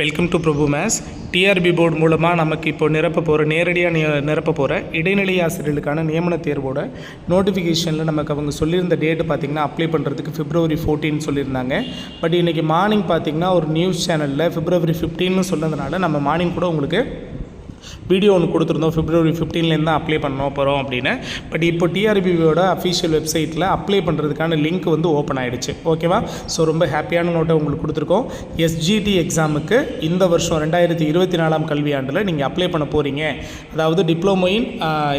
Welcome to Prabhu மேஸ் TRB board மூலமாக நமக்கு இப்போ நிரப்ப போகிற நேரடியாக நி நிரப்ப போகிற இடைநிலை ஆசிரியர்களுக்கான நியமன தேர்வோட நோட்டிஃபிகேஷனில் நமக்கு அவங்க சொல்லியிருந்த டேட்டு பார்த்திங்கன்னா அப்ளை பண்ணுறதுக்கு பிப்ரவரி ஃபோர்டீன் சொல்லியிருந்தாங்க. பட் இன்றைக்கி மார்னிங் பார்த்திங்கன்னா ஒரு நியூஸ் சேனலில் பிப்ரவரி ஃபிஃப்டீன்னு சொன்னதுனால நம்ம மார்னிங் கூட உங்களுக்கு வீடியோ ஒன்று கொடுத்துருந்தோம். பிப்ரவரி ஃபிஃப்டீன்லேருந்து தான் அப்ளை பண்ண போகிறோம் அப்படின்னு. பட் இப்போ டிஆர்பியோட அஃபிஷியல் வெப்சைட்டில் அப்ளை பண்ணுறதுக்கான லிங்க் வந்து ஓப்பன் ஆகிடுச்சு ஓகேவா ஸோ ரொம்ப ஹாப்பியான நோட்டை உங்களுக்கு கொடுத்துருக்கோம். எஸ்ஜிடி எக்ஸாமுக்கு இந்த வருஷம் ரெண்டாயிரத்தி இருபத்தி நாலாம் கல்வியாண்டில் நீங்கள் அப்ளை பண்ண போகிறீங்க அதாவது diploma in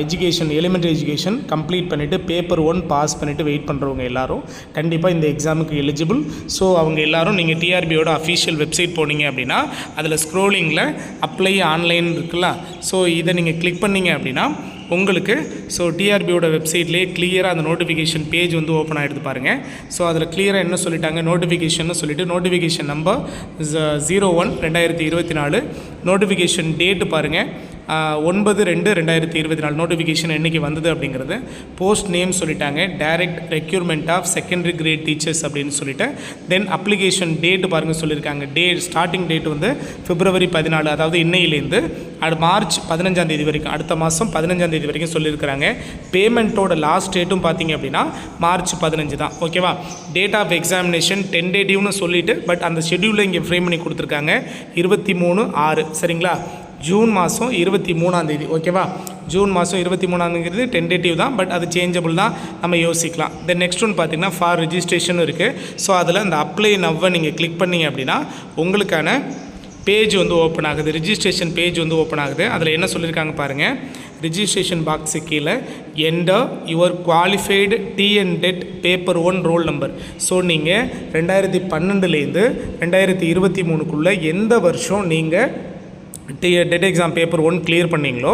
education elementary education complete பண்ணிவிட்டு பேப்பர் ஒன் பாஸ் பண்ணிவிட்டு வெயிட் பண்ணுறவங்க எல்லாரும் கண்டிப்பாக இந்த எக்ஸாமுக்கு எலிஜிபிள் ஸோ அவங்க எல்லாரும் நீங்கள் டிஆர்பியோட அஃபிஷியல் வெப்சைட் போனீங்க அப்படின்னா அதில் ஸ்க்ரோலிங்கில் அப்ளை ஆன்லைன் இருக்குல்ல? ஸோ இதை நீங்கள் கிளிக் பண்ணீங்க அப்படின்னா உங்களுக்கு ஸோ டிஆர்பியோட வெப்சைட்லேயே கிளியராக அந்த நோட்டிஃபிகேஷன் பேஜ் வந்து ஓப்பன் ஆகிடுது பாருங்கள் ஸோ அதில் கிளியராக என்ன சொல்லிட்டாங்க? நோட்டிஃபிகேஷன் சொல்லிவிட்டு நோட்டிஃபிகேஷன் நம்பர் ஜீரோ ஒன் ரெண்டாயிரத்தி இருபத்தி நாலு. நோட்டிஃபிகேஷன் டேட்டு பாருங்கள் ஒன்பது ரெண்டு ரெண்டாயிரத்தி இருபத்தி நாலு நோட்டிஃபிகேஷன் என்றைக்கு வந்தது அப்படிங்கிறது போஸ்ட் நேம் சொல்லிட்டாங்க. Direct recruitment of secondary grade teachers அப்படின்னு சொல்லிட்டு. தென் அப்ளிகேஷன் டேட் பாருங்கள் சொல்லியிருக்காங்க. டேட் ஸ்டார்டிங் டேட் வந்து பிப்ரவரி பதினாலு அதாவது இன்னையிலேருந்து அது மார்ச் பதினஞ்சாம் தேதி வரைக்கும் அடுத்த மாதம் பதினஞ்சாம் தேதி வரைக்கும் சொல்லியிருக்கிறாங்க. பேமெண்ட்டோட லாஸ்ட் டேட்டும் பார்த்தீங்க அப்படின்னா மார்ச் பதினஞ்சு தான். ஓகேவா date of examination ten day டியூன்னு சொல்லிட்டு பட் அந்த ஷெடியூலில் இங்கே ஃப்ரேம் பண்ணி கொடுத்துருக்காங்க. இருபத்தி மூணு ஆறு. சரிங்களா? ஜூன் மாதம் இருபத்தி மூணாந்தேதி ஓகேவா? ஜூன் மாதம் இருபத்தி மூணாந்தேதி டென்டேட்டிவ் தான் பட் அது சேஞ்சபிள் தான். நம்ம யோசிக்கலாம். தென் நெக்ஸ்ட் ஒன் பார்த்திங்கன்னா ஃபார் ரிஜிஸ்ட்ரேஷனும் இருக்குது ஸோ அதில் அந்த அப்ளை நவ்வை நீங்கள் கிளிக் பண்ணீங்க அப்படின்னா உங்களுக்கான பேஜ் வந்து ஓப்பன் ஆகுது. ரிஜிஸ்ட்ரேஷன் பேஜ் வந்து ஓப்பன் ஆகுது. அதில் என்ன சொல்லியிருக்காங்க பாருங்கள் ரிஜிஸ்ட்ரேஷன் பாக்ஸு கீழே enter your qualified TN TET paper one roll number so நீங்கள் ரெண்டாயிரத்தி பன்னெண்டுலேருந்து ரெண்டாயிரத்தி இருபத்தி மூணுக்குள்ளே எந்த வருஷம் நீங்கள் T TET exam paper one clear பண்ணீங்களோ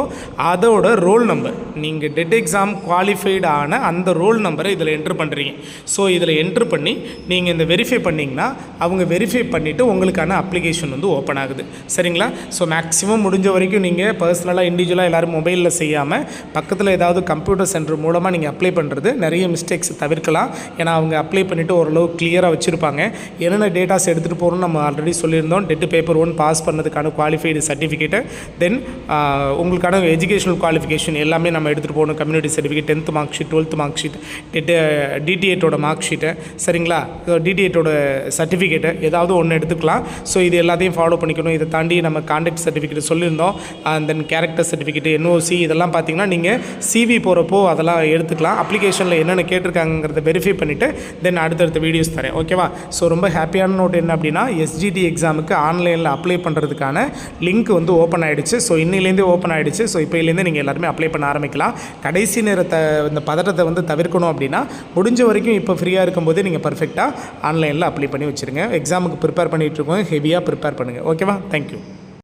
அதோட ரோல் நம்பர் நீங்கள் டெட் எக்ஸாம் குவாலிஃபைடு ஆன அந்த ரோல் நம்பரை இதில் என்ட்ரு பண்ணுறீங்க ஸோ இதில் என்ட்ரு பண்ணி நீங்கள் இந்த வெரிஃபை பண்ணிங்கன்னா அவங்க வெரிஃபை பண்ணிவிட்டு உங்களுக்கான அப்ளிகேஷன் வந்து ஓப்பன் ஆகுது. சரிங்களா? ஸோ மேக்ஸிமம் முடிஞ்ச வரைக்கும் நீங்கள் பர்சனலாக இண்டிவிஜுவலாக எல்லோரும் மொபைலில் செய்யாமல் பக்கத்தில் ஏதாவது கம்ப்யூட்டர் சென்டர் மூலமாக நீங்கள் அப்ளை பண்ணுறது நிறைய மிஸ்டேக்ஸ் தவிர்க்கலாம். ஏன்னா அவங்க அப்ளை பண்ணிவிட்டு ஓரளவு கிளியராக வச்சுருப்பாங்க. என்னென்ன டேட்டாஸ் எடுத்துகிட்டு போகிறோம்னு நம்ம ஆல்ரெடி சொல்லியிருந்தோம். டெட்டு பேப்பர் ஒன் பாஸ் பண்ணதுக்கான குவாலிஃபைடு சர்டிஃபிகேட்டு தென் uh, உங்களுக்கான எஜுகேஷனல் குவாலிஃபிகேஷன் எல்லாமே நம்ம எடுத்துகிட்டு போகணும். Community certificate tenth mark sheet twelfth mark sheet TET டிடிஎட்டோட mark ஷீட்டை சரிங்களா? டிடிஎட்டோட சர்டிஃபிகேட்டை ஏதாவது ஒன்று எடுத்துக்கலாம். ஸோ இது எல்லாத்தையும் ஃபாலோ பண்ணிக்கணும். இதை தாண்டி நம்ம கான்டாக்ட் சர்டிஃபிகேட் சொல்லியிருந்தோம். And then character certificate NOC இதெல்லாம் பார்த்தீங்கன்னா நீங்கள் சிவி போகிறப்போ அதெல்லாம் எடுத்துக்கலாம். அப்ளிகேஷனில் என்னென்ன கேட்டிருக்காங்கிறத வெரிஃபை பண்ணிவிட்டு தென் அடுத்தடுத்த வீடியோஸ் தரேன். ஓகேவா ஸோ ரொம்ப ஹாப்பியான நோட் என்ன அப்படின்னா எஸ்ஜிடி எக்ஸாமுக்கு ஆன்லைனில் அப்ளை பண்ணுறதுக்கான லிங்க் வந்து ஓப்பன் ஆகிடுச்சு ஸோ இன்னிலேருந்தே ஓப்பன் ஆகிடுச்சு ஸோ இப்போலேருந்து நீங்கள் எல்லாருமே அப்ளை பண்ண ஆரம்பிக்கலாம். கடைசி நேரத்தை இந்த பதட்டத்தை வந்து தவிர்க்கணும் அப்படின்னா முடிஞ்ச வரைக்கும் இப்போ ஃப்ரீயாக இருக்கும்போது நீங்கள் பர்ஃபெக்டாக ஆன்லைனில் அப்ளை பண்ணி வச்சுருங்க. எக்ஸாமுக்கு ப்ரிப்பேர் பண்ணிகிட்ருக்கோம் ஹெவியாக ப்ரிப்பேர் பண்ணுங்கள் ஓகேவா தேங்க்யூ